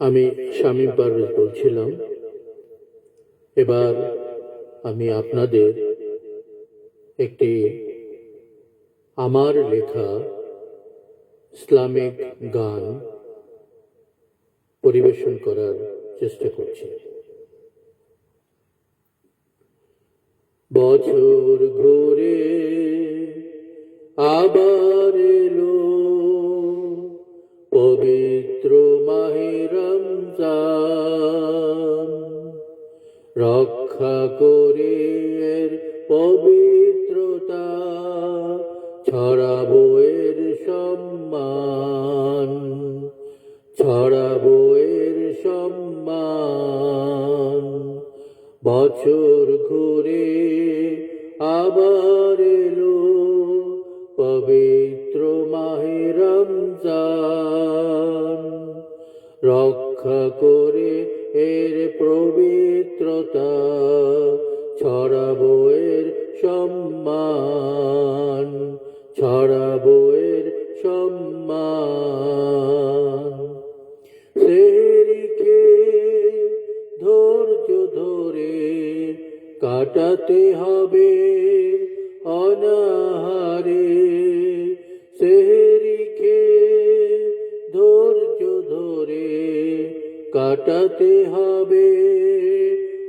আমি শামীম পারভেজ বলছিলাম, এবার আমি আপনাদের একটি আমার লেখা ইসলামিক গান পরিবেশন করার চেষ্টা করছি। বছর ঘুরে আবার এলো পবিত্র মাহে রমজান। রক্ষা করে এর পবিত্রতা, ছড়াবো এর সম্মান, ছড়াবো এর সম্মান। বছর ঘুরে আবার এলো পবিত্র মাহে রমজান। রক্ষা করে এর পবিত্রতা, ছড়াবো এর সম্মান, ছড়াবো এর সম্মান। সেরিকে ধৈর্য ধরে কাটাতে হবে অনাহারে। সেহরিকে কাটাতে হবে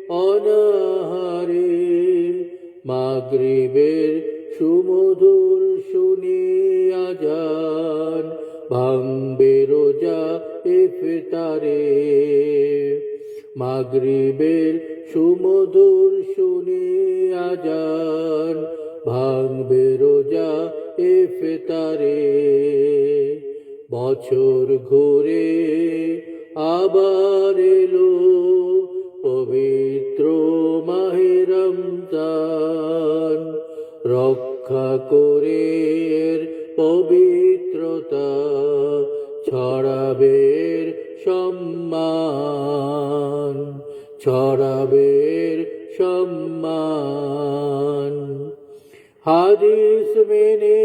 অনাহারে। মাগরিবের সুমধুর শুনি আজান, ভাঙবে রোজা ইফতারে। মাগরিবের সুমধুর শুনি আজান, ভাঙবে রোজা ইফতারে। বছর ঘুরে আবার এলো পবিত্র মাহে রমজান। রক্ষা করে পবিত্রতা ছড়াবের সম্মান ছড়াবের সম্মান। হাদিস মেনে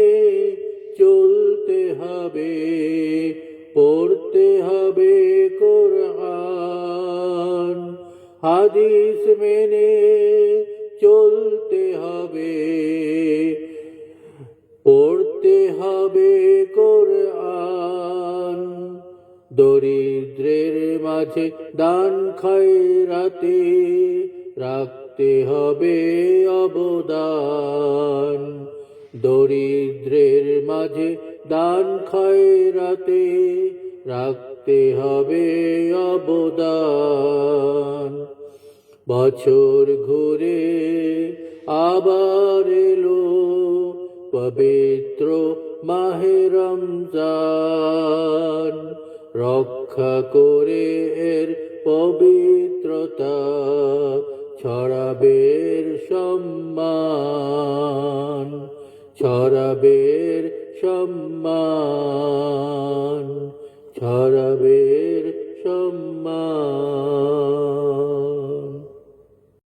চলতে হবে। হাদিস মেনে চলতে হবে। পড়তে হবে কোরআন। দরিদ্রের মাঝে দান খয়রাতে রাখতে হবে অবদান। দরিদ্রের মাঝে দান খয়রাতে রাখতে হবে অবদান। বছর ঘুরে আবার এলো পবিত্র মাহেরম রক্ষা করে এর পবিত্রতা ছড়াবের সম্মান ছড়াবের সম্মান।